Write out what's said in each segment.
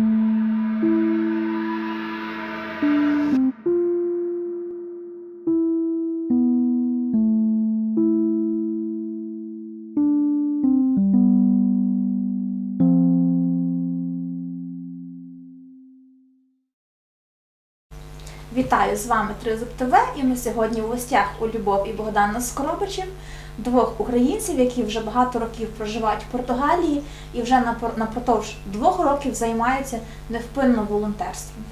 Вітаю з вами Тризуб ТВ і ми сьогодні в гостях у Любов і Богдана Скоробичів, двох українців, які вже багато років проживають в Португалії і вже напротовж двох років займаються невпинно волонтерством.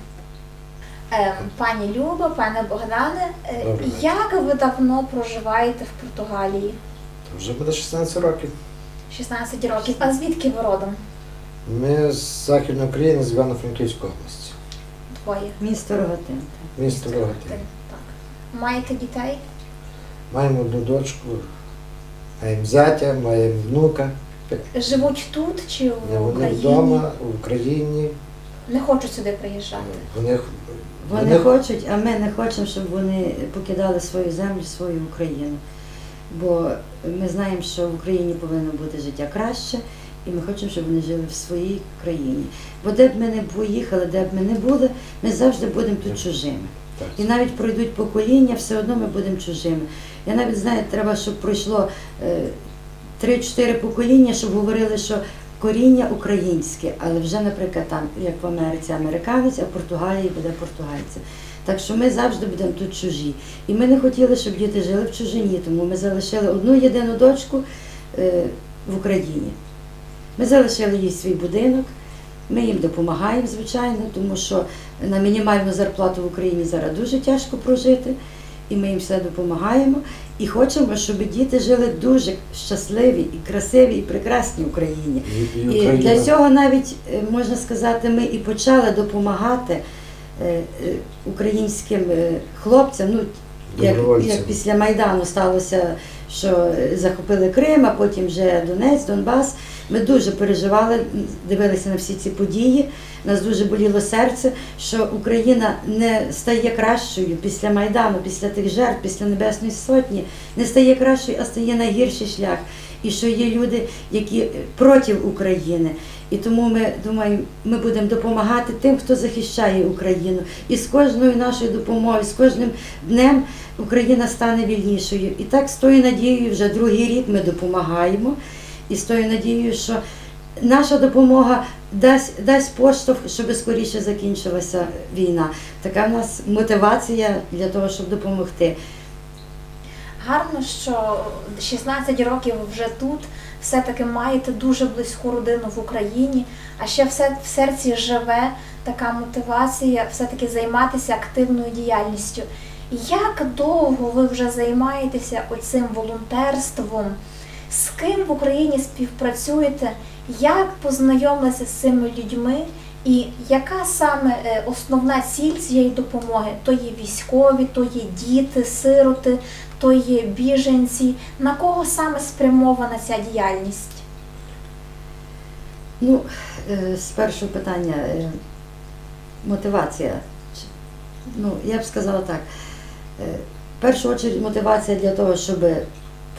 Ем, пані Люба, пане Богдане, е, вечір. як ви давно проживаєте в Португалії? Вже буде 16 років. 16 років. А звідки ви родом? Ми з Західної України, з Івано-Франківської області. Двоє. Місто Рогатин. Місто Рогатин. Так. Маєте дітей? Маємо одну дочку, маємо зятя, маємо внука. Живуть тут чи в Вони Україні? вдома, в Україні. Не хочуть сюди приїжджати. Вони, Вони хочуть, а ми не хочемо, щоб вони покидали свою землю, свою Україну. Бо ми знаємо, що в Україні повинно бути життя краще, і ми хочемо, щоб вони жили в своїй країні. Бо де б ми не поїхали, де б ми не були, ми завжди будемо тут чужими. так, І навіть пройдуть покоління, все одно ми будемо чужими. Я навіть знаю, треба, щоб пройшло е, 3-4 покоління, щоб говорили, що коріння українське, але вже, наприклад, там, як в Америці, американець, а в Португалії буде португальцем. Так що ми завжди будемо тут чужі. І ми не хотіли, щоб діти жили в чужині, тому ми залишили одну єдину дочку е, в Україні. Ми залишили їй свій будинок, ми їм допомагаємо, звичайно, тому що на мінімальну зарплату в Україні зараз дуже тяжко прожити, і ми їм все допомагаємо. І хочемо, щоб діти жили дуже щасливі і красиві, і прекрасній Україні. і, і І для цього навіть е, можна сказати, ми і почали допомагати е, е, українським хлопцям. Ну, як, як після Майдану сталося, що захопили Крим, а потім вже Донець, Донбас. Ми дуже переживали, дивилися на всі ці події. Нас дуже боліло серце, що Україна не стає кращою після Майдану, після тих жертв, після Небесної Сотні, не стає кращою, а стає на гірший шлях. І що є люди, які проти України. І тому ми думаємо, ми будемо допомагати тим, хто захищає Україну. І з кожною нашою допомогою, з кожним днем Україна стане вільнішою. І так з тою надією, вже другий рік ми допомагаємо. І з тою надією, що наша допомога дасть, дасть поштовх, щоб скоріше закінчилася війна. Така в нас мотивація для того, щоб допомогти. Гарно, що 16 років вже тут, все-таки маєте дуже близьку родину в Україні, а ще все в серці живе така мотивація все-таки займатися активною діяльністю. Як довго ви вже займаєтеся оцим волонтерством? З ким в Україні співпрацюєте? Як познайомилися з цими людьми? І яка саме е, основна ціль цієї допомоги? То є військові, то є діти, сироти, то є біженці. На кого саме спрямована ця діяльність? Ну, е, з першого питання е, мотивація. Ну, я б сказала так. В першу чергу мотивація для того, щоб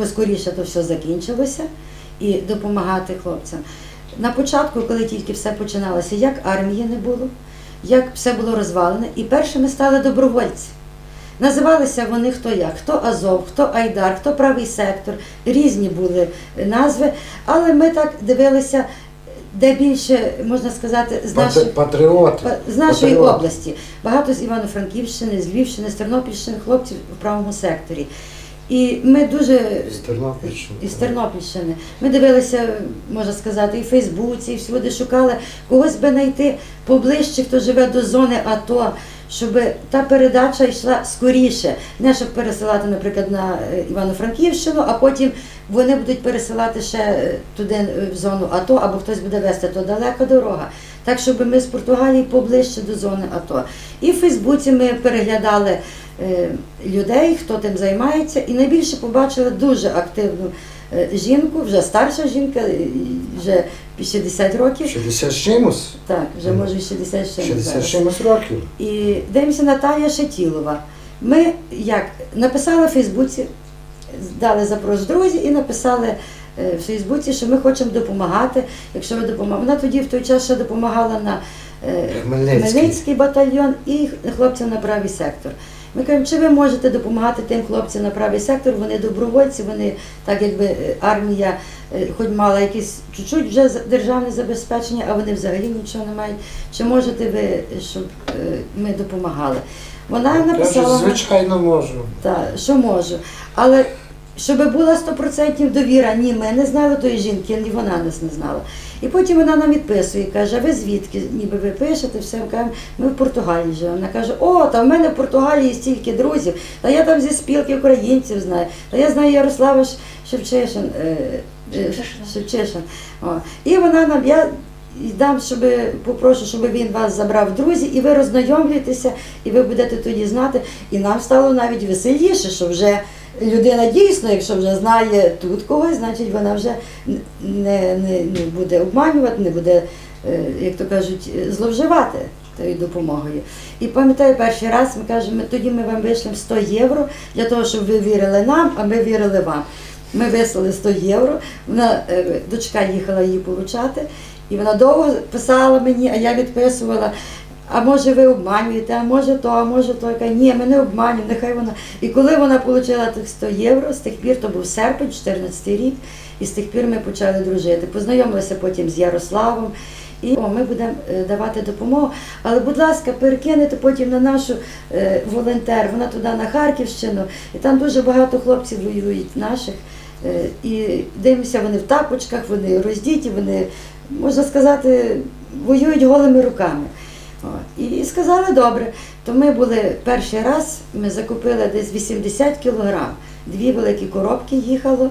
поскоріше то все закінчилося і допомагати хлопцям. На початку, коли тільки все починалося, як армії не було, як все було розвалене, і першими стали добровольці. Називалися вони хто як, хто Азов, хто Айдар, хто правий сектор, різні були назви, але ми так дивилися, де більше, можна сказати, з нашої, Патріоти. з нашої Патріоти. області. Багато з Івано-Франківщини, з Львівщини, з Тернопільщини хлопців в правому секторі. І ми дуже З Тернопільщини. із Тернопільщини. Ми дивилися, можна сказати, і в Фейсбуці, і всюди шукали когось би знайти поближче, хто живе до зони АТО, щоб та передача йшла скоріше. Не щоб пересилати, наприклад, на е, Івано-Франківщину, а потім вони будуть пересилати ще е, туди е, в зону АТО, або хтось буде вести, то далека дорога. Так, щоб ми з Португалії поближче до зони АТО. І в Фейсбуці ми переглядали людей, хто тим займається, і найбільше побачили дуже активну е, жінку, вже старша жінка, е, вже 60 років. 60 чимось? Так, вже може 60 ще 60 чимось років. І дивимося Наталія Шатілова. Ми як написали в Фейсбуці, дали запрос друзі і написали е, в Фейсбуці, що ми хочемо допомагати. Якщо ви допомагаєте. Вона тоді в той час ще допомагала на е. Хмельницький батальйон і хлопцям на правий сектор. Ми кажемо, чи ви можете допомагати тим хлопцям на правий сектор? Вони добровольці, вони так якби е, армія, е, хоч мала якесь чуть-чуть вже державне забезпечення, а вони взагалі нічого не мають. Чи можете ви, щоб е, ми допомагали? Вона Я написала. звичайно можу. Так, що можу. Але щоб була 100% довіра, ні, ми не знали тої жінки, ні вона нас не знала. І потім вона нам відписує, каже, а ви звідки? Ніби ви пишете, все, ми кажемо, ми в Португалії живемо. Вона каже, о, та в мене в Португалії стільки друзів, та я там зі спілки українців знаю, та я знаю Ярослава Ш- Шевчишин. е, е. О. І вона нам, я дам, щоб попрошу, щоб він вас забрав в друзі, і ви роззнайомлюєтеся, і ви будете тоді знати. І нам стало навіть веселіше, що вже людина дійсно, якщо вже знає тут когось, значить вона вже не, не, не буде обманювати, не буде, е, як то кажуть, зловживати тою допомогою. І пам'ятаю, перший раз ми кажемо, тоді ми вам вийшли 100 євро для того, щоб ви вірили нам, а ми вірили вам. Ми вислали 100 євро. Вона е, дочка їхала її получати, і вона довго писала мені, а я відписувала. А може ви обманюєте, а може то, а може то. Я кажу, ні, ми не обманюємо, нехай вона. І коли вона отримала тих 100 євро, з тих пір то був серпень, 14 рік, і з тих пір ми почали дружити. Познайомилися потім з Ярославом. І о, ми будемо е, давати допомогу. Але, будь ласка, перекинете потім на нашу е, волонтер, вона туди на Харківщину, і там дуже багато хлопців воюють наших. Е, і дивимося, вони в тапочках, вони роздіті, вони, можна сказати, воюють голими руками. І сказали, добре, то ми були перший раз, ми закупили десь 80 кілограм, дві великі коробки їхало.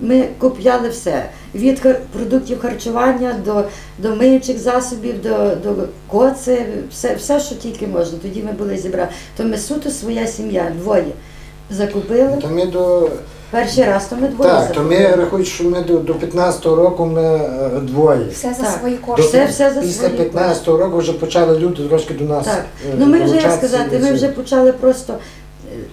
Ми купляли все від продуктів харчування до, до миючих засобів, до, до коци, все, все, що тільки можна. Тоді ми були зібрали. То ми суто своя сім'я, двоє. Закупили. То ми до Перший раз, то ми двоє так, то ми рахують, що ми до, до 15-го року ми е, двоє. Все за Так. свої До, кошти. Все- все за після свої 15-го року вже почали люди трошки до нас. Так. е, Ну ми вже як долучатися сказати, і ми це. вже почали просто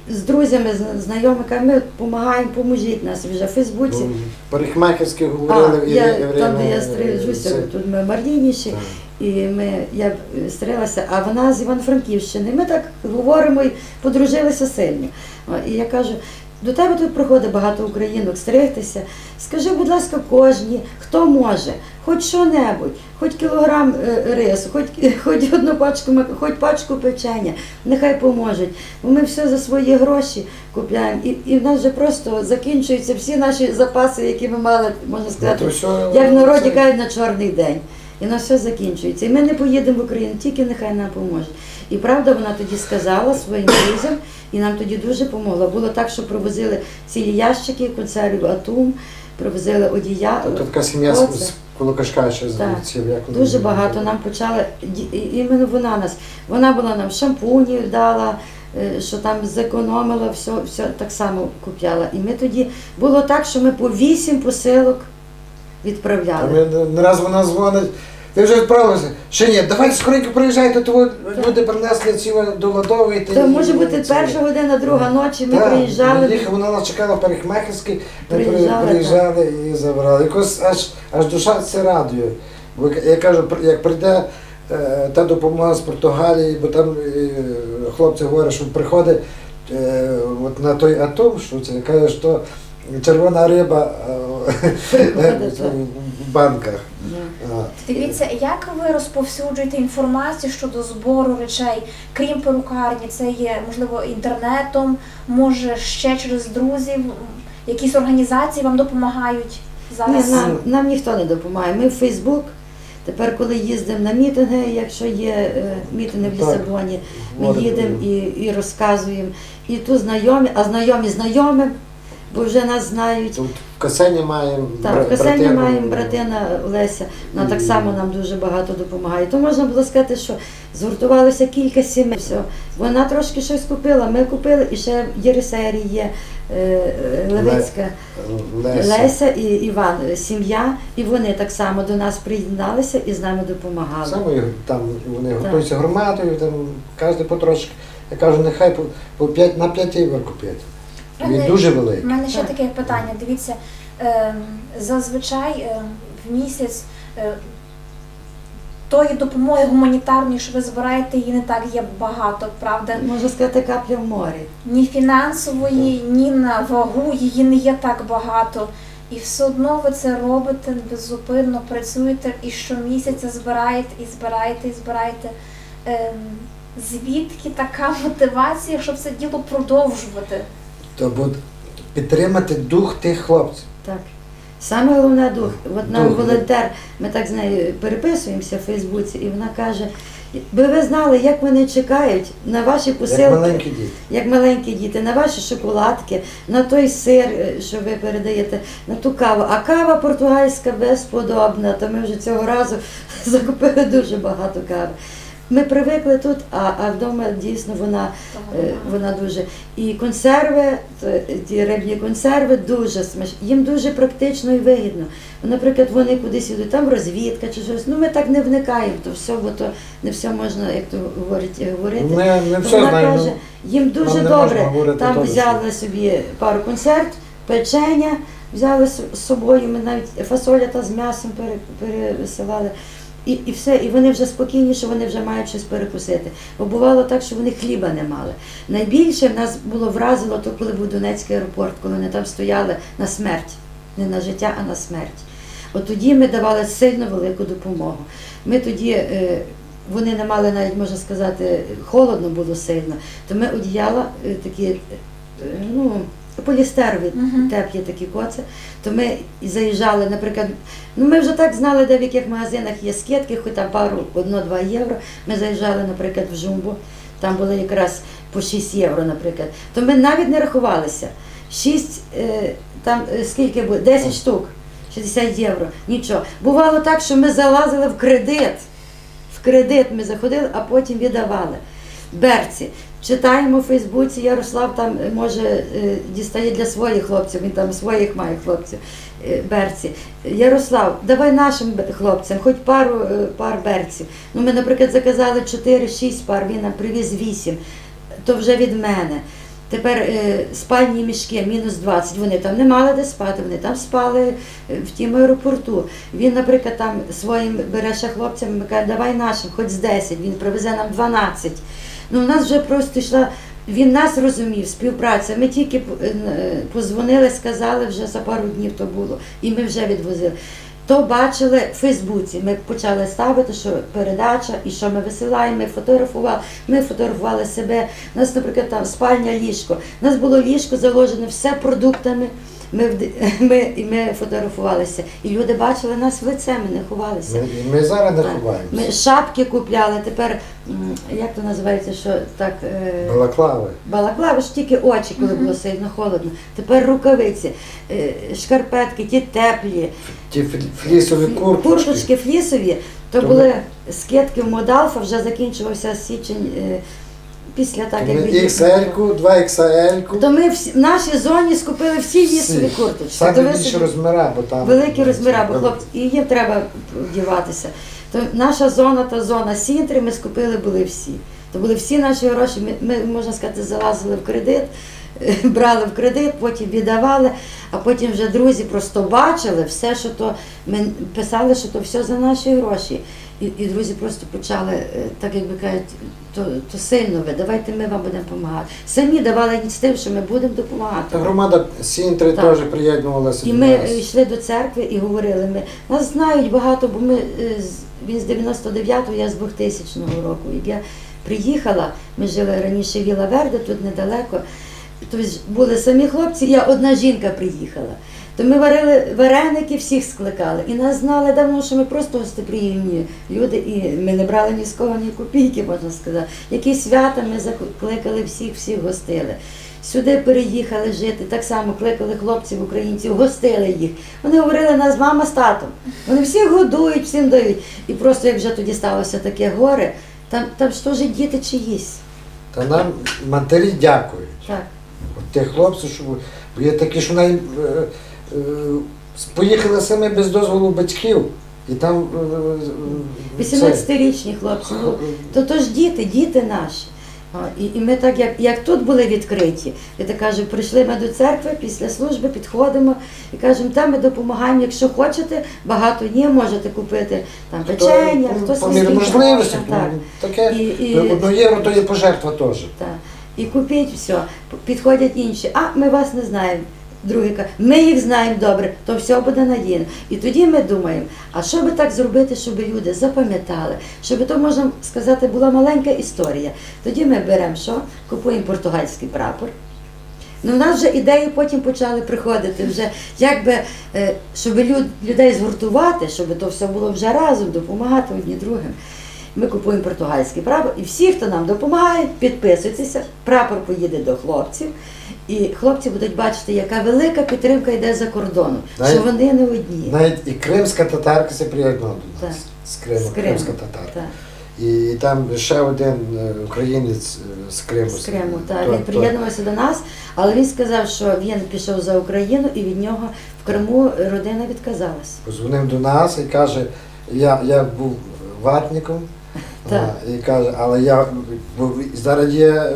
е, з друзями, з знайомими, кажемо, ми допомагаємо, поможіть нас вже в Фейсбуці. Ну, Парикмахерські А, говорили. і- я, і там, де я е, стрижуся, це. тут ми Марлініші, Так. і ми, я е, стрилася, а вона з Івано-Франківщини. Ми так говоримо і подружилися сильно. О, І я кажу, до тебе тут приходить багато українок стригтися. Скажи, будь ласка, кожній, хто може, хоч що-небудь, хоч кілограм е, рису, хоч, хоч одну пачку, хоч пачку печення, нехай поможуть. Бо ми все за свої гроші купляємо. І, і в нас вже просто закінчуються всі наші запаси, які ми мали, можна Ну, сказати, все, як в народі кажуть на чорний день. І на все закінчується. І ми не поїдемо в Україну, тільки нехай нам поможе. І правда, вона тоді сказала своїм друзям, і нам тоді дуже помогла. Було так, що привозили цілі ящики, консервів атум, привозили одія. Тобто така сім'я з, Колокашка ще з як Дуже багато нам почали. Іменно вона нас. Вона була нам шампунів дала, е, що там зекономила, все, все так само купляла. І ми тоді було так, що ми по вісім посилок відправляли. ми не раз вона дзвонить. Ви вже відправилися? Ще ні, давайте скоренько приїжджайте, то люди принесли ці до Ладової. й- може бути ці- перша година, друга ночі. Ми Так, приїжджали. Їхав, вона нас чекала в парикмахерській, ми при- Приїжджали, приїжджали і забрали. Якось аж, аж душа це радує. Бо я кажу, як прийде е, та допомога з Португалії, бо там е, хлопці говорять, що приходить е, от на той атом, що це каже, що червона риба е, так. В банках. Дивіться, як ви розповсюджуєте інформацію щодо збору речей, крім перукарні, це є можливо інтернетом, може ще через друзів, якісь організації вам допомагають Ні, зараз. нам, нам ніхто не допомагає. Ми в Фейсбук. Тепер, коли їздимо на мітинги, якщо є е, мітинги в Лісабоні, ми їдемо і, і розказуємо. І тут знайомі, а знайомі знайомим, бо вже нас знають. Тут в Касені маємо Так, в Касені братину. маємо братина Леся, вона так само нам дуже багато допомагає. То можна було сказати, що згуртувалося кілька сімей. Все. Вона трошки щось купила, ми купили, і ще Єрисері є е, е, Левицька. Леся. Леся і Іван, е, сім'я, і вони так само до нас приєдналися і з нами допомагали. Саме там вони готуються громадою, там кожен потрошки. Я кажу, нехай по, по 5, на 5 євро купити. Він Мене- дуже У мене ще Так. таке питання. Дивіться, е, зазвичай е, в місяць е, тої допомоги гуманітарної, що ви збираєте, її не так є багато, правда? Можна сказати, капля в морі. Ні фінансової, ні на вагу її не є так багато. І все одно ви це робите беззупинно, працюєте і щомісяця збираєте, і збираєте, і збираєте. Ем, звідки така мотивація, щоб це діло продовжувати? То буде підтримати дух тих хлопців. Так. Саме головне дух. От нам Дух. волонтер, ми так з нею переписуємося в Фейсбуці, і вона каже: би ви знали, як вони чекають на ваші посилки. Як маленькі діти. як маленькі діти, на ваші шоколадки, на той сир, е, що ви передаєте, на ту каву. А кава португальська безподобна, то ми вже цього разу закупили дуже багато кави. Ми привикли тут, а, а вдома дійсно вона, е, вона дуже. І консерви, е, ті рибні консерви дуже смачні. Їм дуже практично і вигідно. Наприклад, вони кудись йдуть, там розвідка чи щось. Ну ми так не вникаємо, то все, бо то не все можна, як то говорить, говорити. Ми не все вона знаємо. каже, їм дуже добре. Там точно. взяли собі пару консерв, печення, взяли з собою. Ми навіть фасоля та з м'ясом пере- пересилали. І, і все, і вони вже спокійні, що вони вже мають щось перекусити. Бо бувало так, що вони хліба не мали. Найбільше в нас було вразило, то коли був Донецький аеропорт, коли вони там стояли на смерть, не на життя, а на смерть. От тоді ми давали сильно велику допомогу. Ми тоді, е, вони не мали навіть, можна сказати, холодно було сильно, то ми одіяла е, такі, е, ну, полістерові Мгм. теплі такі коци, то ми заїжджали, наприклад, ну ми вже так знали, де в яких магазинах є скидки, хоч там пару, одно-два євро. Ми заїжджали, наприклад, в Жумбу, там були якраз по 6 євро, наприклад. То ми навіть не рахувалися. 6, е, там е, скільки буде? 10 штук, 60 євро, нічого. Бувало так, що ми залазили в кредит. В кредит ми заходили, а потім віддавали. Берці. Читаємо у Фейсбуці, Ярослав там е, може е, дістає для своїх хлопців, він там своїх має хлопців. е, Берці. Ярослав, давай нашим хлопцям, хоч пару пар берців. Ну, ми, наприклад, заказали 4-6 пар, він нам привіз 8, то вже від мене. Тепер спальні мішки, мінус 20, вони там не мали де спати, вони там спали в тім аеропорту. Він, наприклад, там своїм бере ще хлопцям, каже, давай нашим, хоч з 10, він привезе нам 12. Ну, у нас вже просто йшла, він нас розумів, співпраця. Ми тільки е, е, позвонили, сказали, вже за пару днів то було, і ми вже відвозили. То бачили в Фейсбуці. Ми почали ставити, що передача і що ми висилаємо. Ми фотографували. Ми фотографували себе. У нас, наприклад, там спальня ліжко. У нас було ліжко заложене все продуктами. Ми, ми, і ми фотографувалися. І люди бачили нас в лице, ми не ховалися. Ми, ми зараз не ховаємося. Ми шапки купляли. Тепер як то називається, що так. е, Балаклави. Балаклави ж тільки очі, коли було сильно холодно. Тепер рукавиці, е, шкарпетки, ті теплі, Ті флісові курточки. курточки флісові. То То були скидки в Модалфа, вже закінчувався січень е, після так, як. XL-ку, 2 XL-ку. То ми всі, в нашій зоні скупили всі Всі. курточки. То Саме ви більше собі- розміра, бо там Великі розміри, бо хлопці, і їм треба вдіватися. То наша зона та зона Сінтри, ми скупили були всі. То були всі наші гроші. Ми, ми можна сказати, залазили в кредит, брали в кредит, потім віддавали, а потім вже друзі просто бачили все, що то ми писали, що то все за наші гроші. І, і друзі просто почали, е, так як би кажуть, то, то сильно ви, давайте ми вам будемо допомагати. Самі давали ініціативу, що ми будемо допомагати. Та громада Сінтри теж приєднувалася І до ми нас. йшли до церкви і говорили. Ми нас знають багато, бо ми е, він з 99-го, я з 2000 року. Як я приїхала, ми жили раніше в Віла Верде, тут недалеко. Тобто були самі хлопці, я одна жінка приїхала. То ми варили вареники, всіх скликали. І нас знали давно, що ми просто гостеприємні люди, і ми не брали ні з кого ні копійки, можна сказати. Які свята ми закликали всіх, всіх гостили. Сюди переїхали жити, так само кликали хлопців, українців, гостили їх. Вони говорили нас мама з татом. Вони всіх годують, всім дають. І просто як вже тоді сталося таке горе, там, там ж теж діти чиїсь. Та нам матері дякують. Так. От тих хлопців, що бо є такі, що навіть е, поїхали самі без дозволу батьків. І там е, е, це- 18-річні хлопці. Ну, то, то ж діти, діти наші. І, і ми так, як, як тут були відкриті, я так кажу, прийшли ми до церкви після служби, підходимо, І кажемо, там ми допомагаємо, якщо хочете, багато є, можете купити там печення, хтось по мірі можливості. так. ну, Таке І- і- одно євро то є пожертва теж. Так. І купіть все. Підходять інші. А ми вас не знаємо. Другий каже, ми їх знаємо добре, то все буде надійно. І тоді ми думаємо, а що би так зробити, щоб люди запам'ятали, щоб то можна сказати, була маленька історія. Тоді ми беремо що? Купуємо португальський прапор. Ну, в нас вже ідеї потім почали приходити, вже якби, е, щоб люд, людей згуртувати, щоб то все було вже разом, допомагати одні другим. Ми купуємо португальський прапор, і всі, хто нам допомагає, підписуйтеся. Прапор поїде до хлопців, і хлопці будуть бачити, яка велика підтримка йде за кордону, Навіть- що вони не одні. Навіть і кримська татарка се приєднала до нас. Так. З Криму, З Криму. кримська татарка. Так. І там ще один е, українець е, з Криму. З Криму, так. Він приєднувався до нас, але він сказав, що він пішов за Україну і від нього в Криму родина відказалась. Позвонив до нас і каже, я, я був ватником. Так. а, І каже, але я бо зараз є е,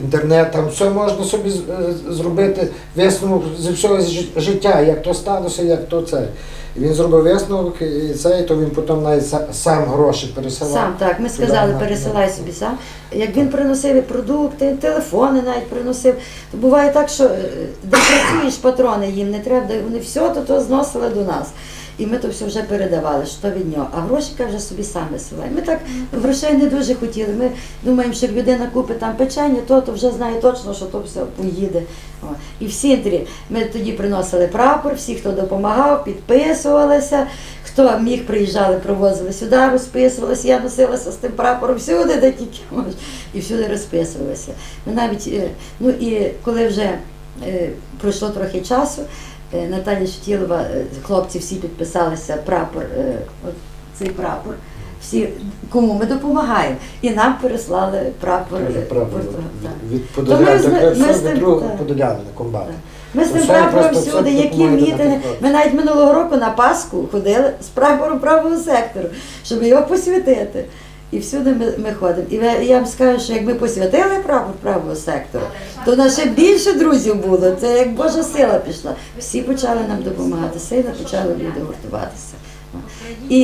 інтернет, там все можна собі з- е, зробити висновок зі всього жи- життя, як то сталося, як то це. І він зробив висновок, і це, і то він потім навіть са- сам гроші пересилав. Сам так, ми туди, сказали, на- пересилай собі сам. Як він приносив і продукти, телефони навіть приносив, то буває так, що е, де працюєш патрони їм не треба, де вони все то, то зносили до нас. І ми то все вже передавали, що від нього. А гроші каже собі сам висилає. Ми так грошей не дуже хотіли. Ми думаємо, що людина купить там печення, то, то вже знає точно, що то все поїде. О. І в Сінтрі ми тоді приносили прапор, всі, хто допомагав, підписувалися. Хто міг, приїжджали, привозили сюди, розписувалися. Я носилася з тим прапором всюди, де тільки можна, і всюди розписувалися. Ми навіть, е, ну і коли вже е, пройшло трохи часу, Наталя Шутілова, е, хлопці всі підписалися прапор, е, цей прапор. Всі, кому ми допомагаємо. І нам переслали прапор. Е, так. від Подолян. Подоляна на комбат. Ми з тим прапором всюди, які мітинги. так. Ми навіть минулого року на Пасху ходили з прапором правого сектору, щоб його посвятити. І всюди ми, ми ходимо. І я, вам скажу, що як ми посвятили прапор правого сектору, то нас ще більше друзів було. Це як Божа сила пішла. Всі почали нам допомагати, сильно почали люди гуртуватися. І,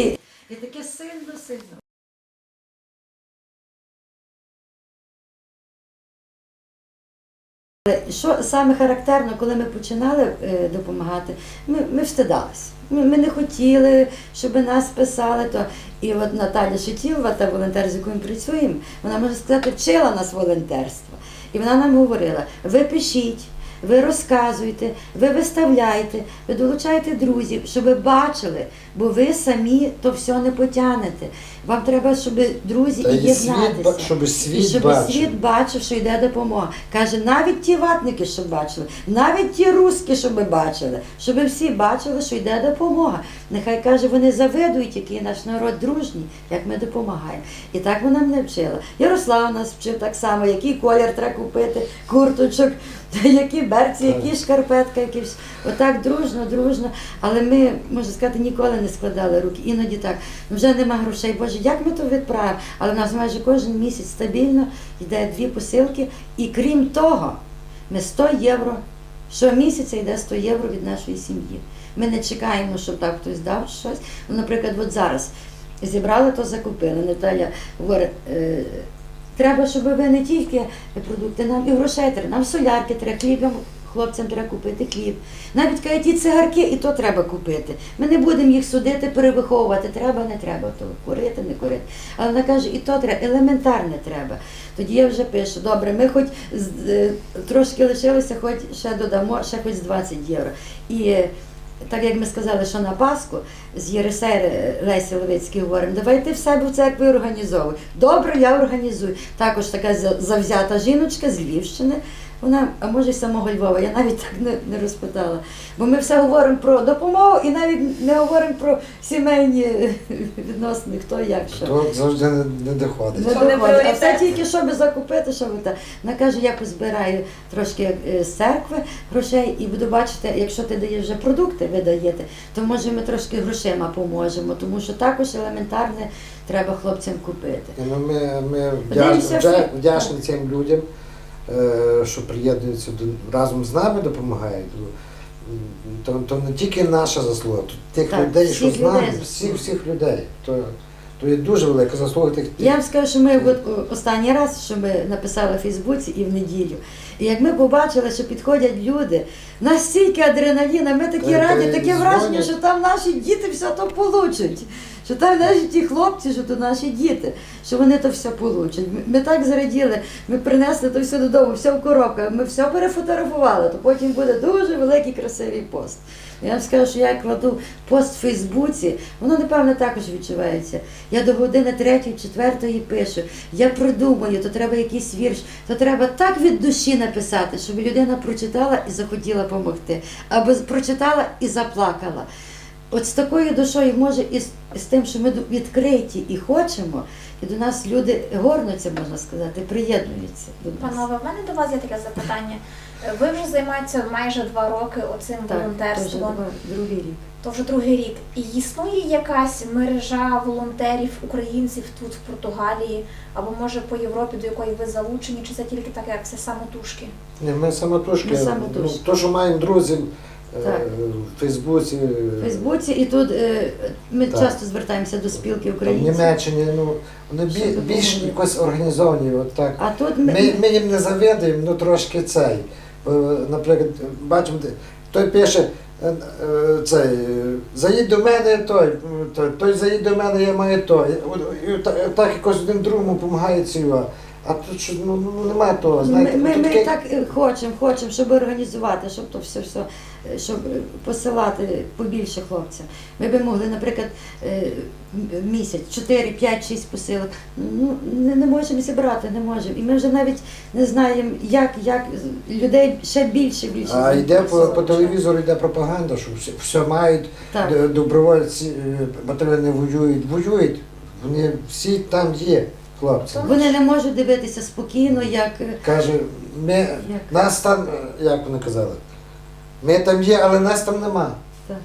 і таке сильно, сильно. Що саме характерно, коли ми починали е, допомагати, ми, ми встидалися. Ми, ми не хотіли, щоб нас писали. То. І от Наталя Шитілова, та волонтер, з якою ми працюємо, вона може сказати, вчила нас волонтерство. І вона нам говорила: ви пишіть, ви розказуйте, ви виставляйте, ви долучайте друзів, щоб ви бачили, бо ви самі то все не потягнете. Вам треба, щоб друзі Та і і світ, єднатися. щоб І світ щоб бачив. світ бачив, що йде допомога. Каже, навіть ті ватники, щоб бачили, навіть ті руски, щоб бачили, щоб всі бачили, що йде допомога. Нехай каже, вони завидують, який наш народ дружній, як ми допомагаємо. І так вона мене вчила. Ярослав нас вчив так само, який колір треба купити, курточок, які берці, які шкарпетки, які вс- отак дружно, дружно. Але ми, можна сказати, ніколи не складали руки. Іноді так. Ну вже нема грошей. Боже, як ми то відправимо? Але в нас майже кожен місяць стабільно йде дві посилки. І крім того, ми 100 євро. Щомісяця йде 100 євро від нашої сім'ї. Ми не чекаємо, щоб так хтось дав щось. Ну, наприклад, от зараз зібрали, то закупили. Наталя говорить, е, треба, щоб ви не тільки продукти, нам і грошей треба, нам солярки треба, хліб хлопцям треба купити хліб. Навіть кажуть, ті цигарки, і то треба купити. Ми не будемо їх судити, перевиховувати. Треба, не треба, то курити, не курити. Але вона каже, і то треба, елементарне треба. Тоді я вже пишу, добре, ми хоч е, трошки лишилося, хоч ще додамо, ще хоч 20 євро. І е, так як ми сказали, що на Пасху з Єрисери Лесі Левицький говоримо, давайте в себе в церкві організовуй. Добре, я організую. Також така завзята жіночка з Львівщини. Вона, а може, з самого Львова, я навіть так не, не розпитала. Бо ми все говоримо про допомогу і навіть не говоримо про сімейні відносини, хто як що. То завжди не, не доходить. Не доходить. А все тільки щоб закупити, що ви так. Вона каже, я позбираю трошки е, з церкви грошей і буду бачити, якщо ти даєш вже продукти, ви даєте, то може ми трошки грошима поможемо, тому що також елементарне треба хлопцям купити. Ну, ми, ми вдячні, вдячні цим людям, що приєднуються до, разом з нами, допомагають. то, то не тільки наша заслуга, то тих Так, людей, що з нами, людей всіх всіх людей. То, то є дуже велика заслуга тих. Я вам скажу, що ми от останній раз, що ми написали в Фейсбуці і в неділю. І як ми побачили, що підходять люди, настільки адреналіна, ми такі Та- раді, та таке враження, що там наші діти все то получать. Що там наші ті хлопці, що то наші діти, що вони то все получать. Ми, так зраділи, ми принесли то все додому, все в коробках, ми все перефотографували, то потім буде дуже великий красивий пост. Я вам скажу, що я кладу пост в Фейсбуці, воно напевно також відчувається. Я до години третьої, четвертої пишу. Я придумаю, то треба якийсь вірш, то треба так від душі написати, щоб людина прочитала і захотіла допомогти, або прочитала і заплакала. От з такою душою, може, і з, з тим, що ми відкриті і хочемо, і до нас люди горнуться, можна сказати, приєднуються до нас. Панове, в мене до вас є таке запитання. Ви вже займаєтеся майже два роки оцим Так, то вже волонтерством, два- другий рік. то вже другий рік. І існує якась мережа волонтерів українців тут в Португалії, або може по Європі, до якої ви залучені, чи це тільки так, як все самотужки? Ні, ми самотужки. Ми самотужки. Ну, то, що маємо друзів Так. в Фейсбуці, В Фейсбуці і тут е, ми Так. часто звертаємося до спілки там, в українців. Німеччині, ну, вони бі, Щоб більш допомогли. якось організовані. От так. А тут ми, Ми, ми їм не завидуємо, ну трошки цей. Е, Наприклад, бачимо, де- той пише, е, е, цей, е, заїдь до мене той, м, той, той заїдь до мене, я маю той. І, і та- так якось один другому допомагає цього. А тут що, ну, ну, немає того. Знаєте, ми, ми, тут ми таке- так е, хочемо, хочемо, щоб організувати, щоб то все, все е, щоб е, посилати побільше хлопцям. Ми би могли, наприклад, е, м- місяць, 4, 5, 6 посилок. Ну не, не можемо зібрати, не можемо. І ми вже навіть не знаємо, як, як з- людей ще більше більше. А йде по, по телевізору йде пропаганда, що все, все мають, Так. д- добровольці, е, батальйони воюють, воюють. Вони всі там є, хлопці. Вони не можуть дивитися спокійно, як. е, Каже, ми, нас там, е, як вони казали, ми там є, але нас там нема. Так.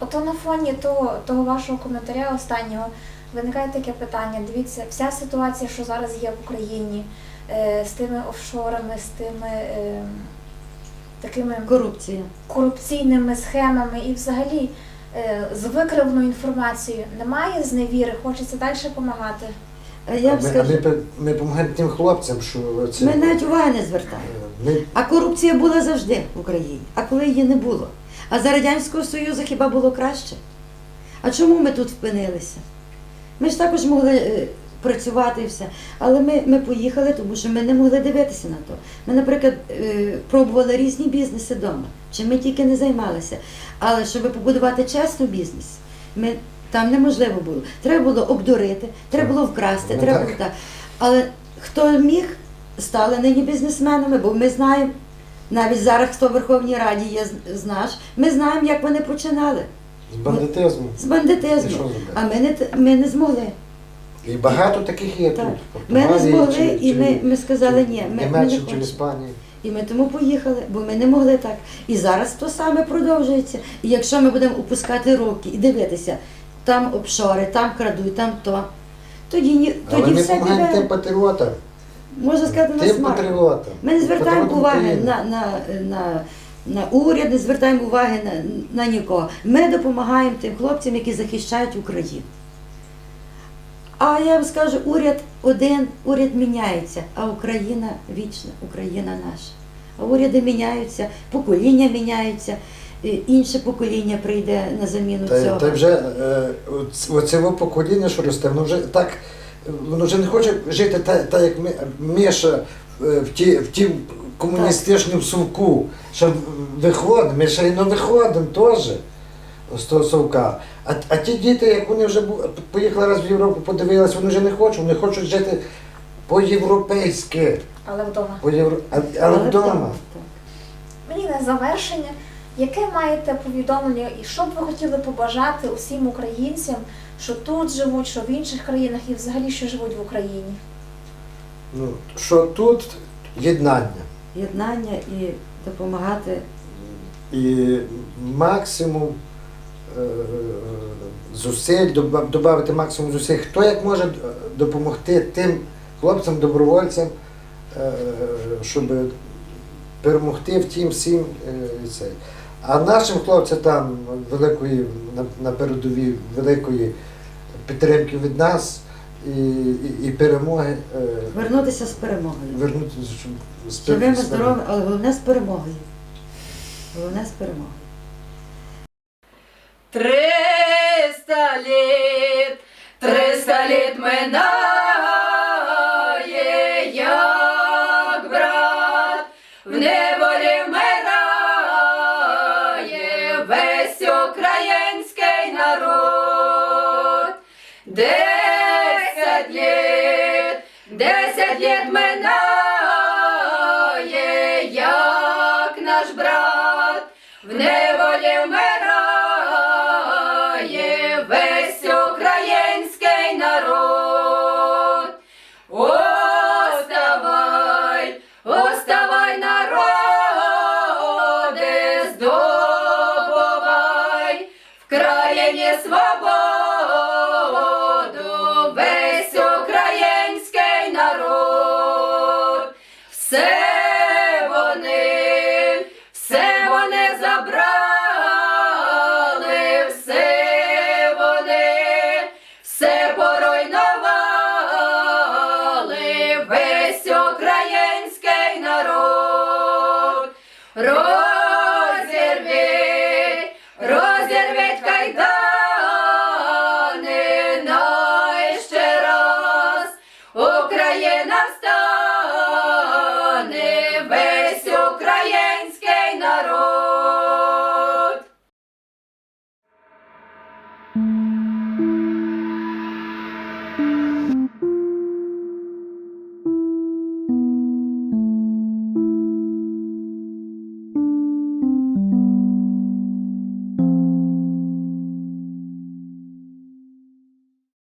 Ото на фоні того, того вашого коментаря останнього виникає таке питання. Дивіться, вся ситуація, що зараз є в Україні, е, з тими офшорами, з тими е, такими Корупція. корупційними схемами і взагалі е, з викривленою інформацією, немає зневіри, хочеться далі допомагати. Я б ми, а скажу, ми, пе- ми допомагаємо тим хлопцям, що це, ми навіть уваги не звертаємо. е, ми, А корупція була завжди в Україні, а коли її не було. А за Радянського Союзу хіба було краще? А чому ми тут впинилися? Ми ж також могли е, працювати і все. Але ми, ми поїхали, тому що ми не могли дивитися на то. Ми, наприклад, е, пробували різні бізнеси вдома, чим ми тільки не займалися. Але щоб побудувати чесний бізнес, ми, там неможливо було. Треба було обдурити, треба було вкрасти, Ну, треба так. було так. Але хто міг, стали нині бізнесменами, бо ми знаємо, навіть зараз, хто в Верховній Раді є з- наш, ми знаємо, як вони починали з бандитизму. з бандитизму. А ми не, ми не змогли. І багато таких є Так. тут. Ми не змогли, чи- і ми, ми сказали, ні, ми, ми не чи хочемо. Іспанії. І ми тому поїхали, бо ми не могли так. І зараз то саме продовжується. І якщо ми будемо опускати руки і дивитися, там обшори, там крадуть, там то, тоді, ні- Але тоді ми все тим піде, патріотам. можна сказати, на смак. патріотам. Ми не звертаємо Патріотам уваги України. на, на, на, на уряд, не звертаємо уваги на, на нікого. Ми допомагаємо тим хлопцям, які захищають Україну. А я вам скажу, уряд один, уряд міняється, а Україна вічна, Україна наша. А уряди міняються, покоління міняються, інше покоління прийде на заміну Та, цього. та вже е, оце покоління, що росте, воно вже так, воно вже не хоче жити так, та, як ми, ми е, в, ті, в тім комуністичному совку. Ще виходимо, ми ще й не виходимо теж з того совка. А, а ті діти, як вони вже поїхали раз в Європу, подивилися, вони вже не хочуть, вони хочуть жити по-європейськи. Але вдома. По євро... а- але вдома. так. Мені на завершення, яке маєте повідомлення і що б ви хотіли побажати усім українцям, що тут живуть, що в інших країнах і взагалі що живуть в Україні? Ну, що тут єднання. Єднання і допомагати і максимум е, зусиль, додати максимум зусиль. Хто як може допомогти тим хлопцям, добровольцям, е, щоб перемогти в тім всім е, цей. А нашим хлопцям там великої на, передовій великої підтримки від нас і, і, і перемоги е, Вернутися з перемогою. вернутися з Живими, з- здоровими, але головне з перемогою. Головне з перемогою. Триста літ, триста літ минає, як народ. Десять